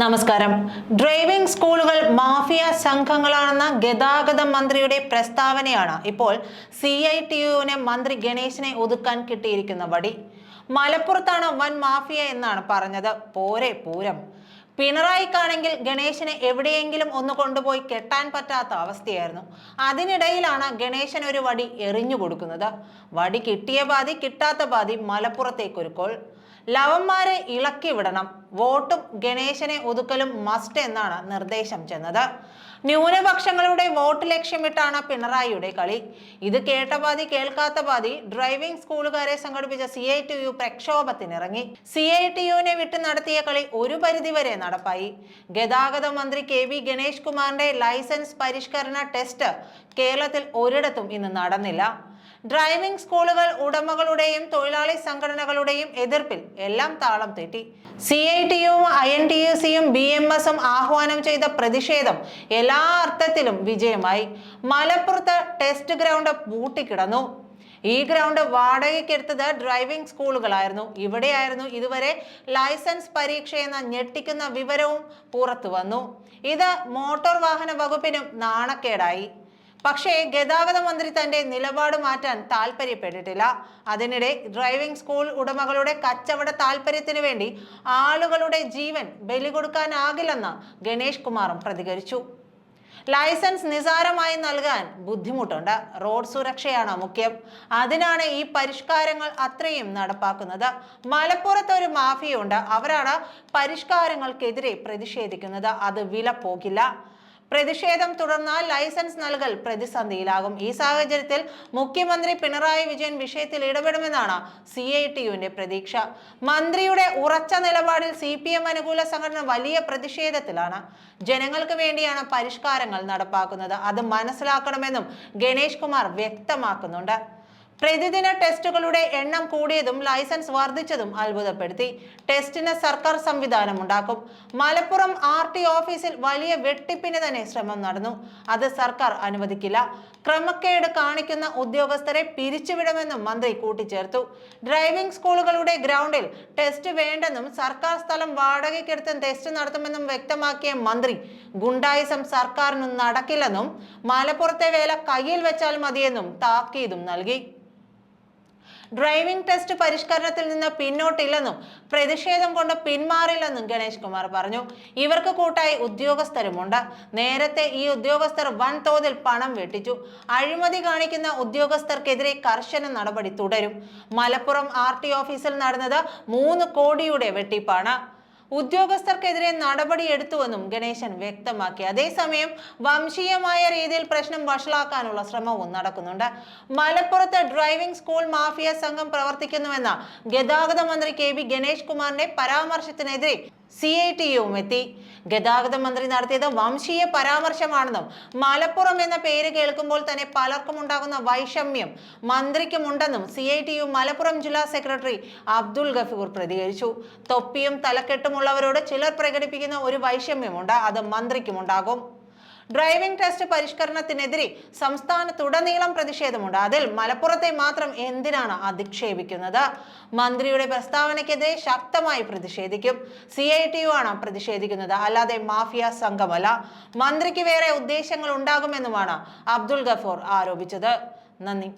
നമസ്കാരം. ഡ്രൈവിംഗ് സ്കൂളുകൾ മാഫിയ സംഘങ്ങളാണെന്ന ഗതാഗത മന്ത്രിയുടെ പ്രസ്താവനയാണ് ഇപ്പോൾ സി ഐ ടി യുവിനെ മന്ത്രി ഗണേശിനെ ഒതുക്കാൻ കിട്ടിയിരിക്കുന്ന വടി. മലപ്പുറത്താണ് വൻ മാഫിയ എന്നാണ് പറഞ്ഞത്. പോരെ പൂരം. പിണറായിക്കാണെങ്കിൽ ഗണേശനെ എവിടെയെങ്കിലും ഒന്ന് കൊണ്ടുപോയി കെട്ടാൻ പറ്റാത്ത അവസ്ഥയായിരുന്നു. അതിനിടയിലാണ് ഗണേശൻ ഒരു വടി എറിഞ്ഞു കൊടുക്കുന്നത്. വടി കിട്ടിയ പാതി കിട്ടാത്ത പാതി മലപ്പുറത്തേക്കൊരു കോൾ. ലവന്മാരെ ഇളക്കി വിടണം. വോട്ടും ഗണേശനെ ഒതുക്കലും മസ്റ്റ് എന്നാണ് നിർദ്ദേശം ചെന്നത്. ന്യൂനപക്ഷങ്ങളുടെ വോട്ട് ലക്ഷ്യമിട്ടാണ് പിണറായിയുടെ കളി. ഇത് കേട്ട പാതി കേൾക്കാത്ത പാതി ഡ്രൈവിംഗ് സ്കൂളുകാരെ സംഘടിപ്പിച്ച സി ഐ ടി യു പ്രക്ഷോഭത്തിനിറങ്ങി. സി ഐ ടി യുവിനെ വിട്ട് നടത്തിയ കളി ഒരു പരിധിവരെ നടപ്പായി. ഗതാഗത മന്ത്രി കെ വി ഗണേഷ് കുമാറിന്റെ ലൈസൻസ് പരിഷ്കരണ ടെസ്റ്റ് കേരളത്തിൽ ഒരിടത്തും ഇന്ന് നടന്നില്ല. ഡ്രൈവിംഗ് സ്കൂളുകൾ ഉടമകളുടെയും തൊഴിലാളി സംഘടനകളുടെയും എതിർപ്പിൽ എല്ലാം താളം തെറ്റി. സി ഐ ടിയും ഐ എൻ ടി യു സിയും ബി എം എസും ആഹ്വാനം ചെയ്ത പ്രതിഷേധം എല്ലാ അർത്ഥത്തിലും വിജയമായി. മലപ്പുറത്ത് ടെസ്റ്റ് ഗ്രൗണ്ട് പൂട്ടിക്കിടന്നു. ഈ ഗ്രൗണ്ട് വാടകയ്ക്കെടുത്തത് ഡ്രൈവിംഗ് സ്കൂളുകളായിരുന്നു. ഇവിടെയായിരുന്നു ഇതുവരെ ലൈസൻസ് പരീക്ഷ എന്ന ഞെട്ടിക്കുന്ന വിവരവും പുറത്തു വന്നു ഇത് മോട്ടോർ വാഹന വകുപ്പിനും നാണക്കേടായി. പക്ഷേ ഗതാഗത മന്ത്രി തന്റെ നിലപാട് മാറ്റാൻ താല്പര്യപ്പെട്ടിട്ടില്ല. അതിനിടെ ഡ്രൈവിംഗ് സ്കൂൾ ഉടമകളുടെ കച്ചവട താല്പര്യത്തിന് വേണ്ടി ആളുകളുടെ ജീവൻ ബലി കൊടുക്കാനാകില്ലെന്ന് ഗണേഷ് കുമാറും പ്രതികരിച്ചു. ലൈസൻസ് നിസാരമായി നൽകാൻ ബുദ്ധിമുട്ടുണ്ട്. റോഡ് സുരക്ഷയാണ് മുഖ്യം. അതിനാണ് ഈ പരിഷ്കാരങ്ങൾ അത്രയും നടപ്പാക്കുന്നത്. മലപ്പുറത്ത് ഒരു മാഫിയുണ്ട് അവരാണ് പരിഷ്കാരങ്ങൾക്കെതിരെ പ്രതിഷേധിക്കുന്നത്. അത് വില പോകില്ല പ്രതിഷേധം തുടർന്നാൽ ലൈസൻസ് നൽകൽ പ്രതിസന്ധിയിലാകും. ഈ സാഹചര്യത്തിൽ മുഖ്യമന്ത്രി പിണറായി വിജയൻ വിഷയത്തിൽ ഇടപെടുമെന്നാണ് സി ഐ ടി യുവിന്റെ പ്രതീക്ഷ. മന്ത്രിയുടെ ഉറച്ച നിലപാടിൽ സി പി എം അനുകൂല സംഘടന വലിയ പ്രതിഷേധത്തിലാണ്. ജനങ്ങൾക്ക് വേണ്ടിയാണ് പരിഷ്കാരങ്ങൾ നടപ്പാക്കുന്നത്. അത് മനസ്സിലാക്കണമെന്നും ഗണേഷ് കുമാർ വ്യക്തമാക്കുന്നുണ്ട്. പ്രതിദിന ടെസ്റ്റുകളുടെ എണ്ണം കൂടിയതും ലൈസൻസ് വർദ്ധിച്ചതും അത്ഭുതപ്പെടുത്തി. ടെസ്റ്റിന് സർക്കാർ സംവിധാനം ഉണ്ടാക്കും. മലപ്പുറം ആർ ടി ഓഫീസിൽ വലിയ വെട്ടിപ്പിന് തന്നെ ശ്രമം നടന്നു. അത് സർക്കാർ അനുവദിക്കില്ല. ക്രമക്കേട് കാണിക്കുന്ന ഉദ്യോഗസ്ഥരെ പിരിച്ചുവിടുമെന്നും മന്ത്രി കൂട്ടിച്ചേർത്തു. ഡ്രൈവിംഗ് സ്കൂളുകളുടെ ഗ്രൗണ്ടിൽ ടെസ്റ്റ് വേണ്ടെന്നും സർക്കാർ സ്ഥലം വാടകയ്ക്കെടുത്ത് ടെസ്റ്റ് നടത്തുമെന്നും വ്യക്തമാക്കിയ മന്ത്രി ഗുണ്ടായിസം സർക്കാരിന് നടക്കില്ലെന്നും മലപ്പുറത്തെ വേല കയ്യിൽ വെച്ചാൽ മതിയെന്നും താക്കീതും നൽകി. ഡ്രൈവിംഗ് ടെസ്റ്റ് പരിഷ്കരണത്തിൽ നിന്ന് പിന്നോട്ടില്ലെന്നും പ്രതിഷേധം കൊണ്ട് പിന്മാറില്ലെന്നും ഗണേഷ് കുമാർ പറഞ്ഞു. ഇവർക്ക് കൂട്ടായി ഉദ്യോഗസ്ഥരുമുണ്ട്. നേരത്തെ ഈ ഉദ്യോഗസ്ഥർ വൻതോതിൽ പണം വെട്ടിച്ചു. അഴിമതി കാണിക്കുന്ന ഉദ്യോഗസ്ഥർക്കെതിരെ കർശന നടപടി തുടരും. മലപ്പുറം ആർ ടി ഓഫീസിൽ നടന്നത് മൂന്ന് കോടിയുടെ വെട്ടിപ്പാണ്. ഉദ്യോഗസ്ഥർക്കെതിരെ നടപടിയെടുത്തുവെന്നും ഗണേശൻ വ്യക്തമാക്കി. അതേസമയം വംശീയമായ രീതിയിൽ പ്രശ്നം വഷളാക്കാനുള്ള ശ്രമവും നടക്കുന്നുണ്ട്. മലപ്പുറത്ത് ഡ്രൈവിംഗ് സ്കൂൾ മാഫിയ സംഘം പ്രവർത്തിക്കുന്നുവെന്ന ഗതാഗത മന്ത്രി കെ വി ഗണേഷ് കുമാറിന്റെ പരാമർശത്തിനെതിരെ സി ഐ ടി യുവും എത്തി. ഗതാഗത മന്ത്രി നടത്തിയത് വംശീയ പരാമർശമാണെന്നും മലപ്പുറം എന്ന പേര് കേൾക്കുമ്പോൾ തന്നെ പലർക്കും ഉണ്ടാകുന്ന വൈഷമ്യം മന്ത്രിക്കുമുണ്ടെന്നും C I T U Malappuram ജില്ലാ സെക്രട്ടറി അബ്ദുൾ ഗഫൂർ പ്രതികരിച്ചു. തൊപ്പിയും തലക്കെട്ടുമുള്ളവരോട് ചിലർ പ്രകടിപ്പിക്കുന്ന ഒരു വൈഷമ്യമുണ്ട് അത് മന്ത്രിക്കുമുണ്ടാകും. ഡ്രൈവിംഗ് ടെസ്റ്റ് പരിഷ്കരണത്തിനെതിരെ സംസ്ഥാനത്തുടനീളം പ്രതിഷേധമുണ്ട്. അതിൽ മലപ്പുറത്തെ മാത്രം എന്തിനാണ് അധിക്ഷേപിക്കുന്നത്? മന്ത്രിയുടെ പ്രസ്താവനയ്ക്കെതിരെ ശക്തമായി പ്രതിഷേധിക്കും. സി ഐ ടി യു ആണ് പ്രതിഷേധിക്കുന്നത്. അല്ലാതെ മാഫിയ സംഘമല്ല. മന്ത്രിക്ക് വേറെ ഉദ്ദേശങ്ങൾ ഉണ്ടാകുമെന്നുമാണ് അബ്ദുൾ ഗഫൂർ ആരോപിച്ചത്. നന്ദി.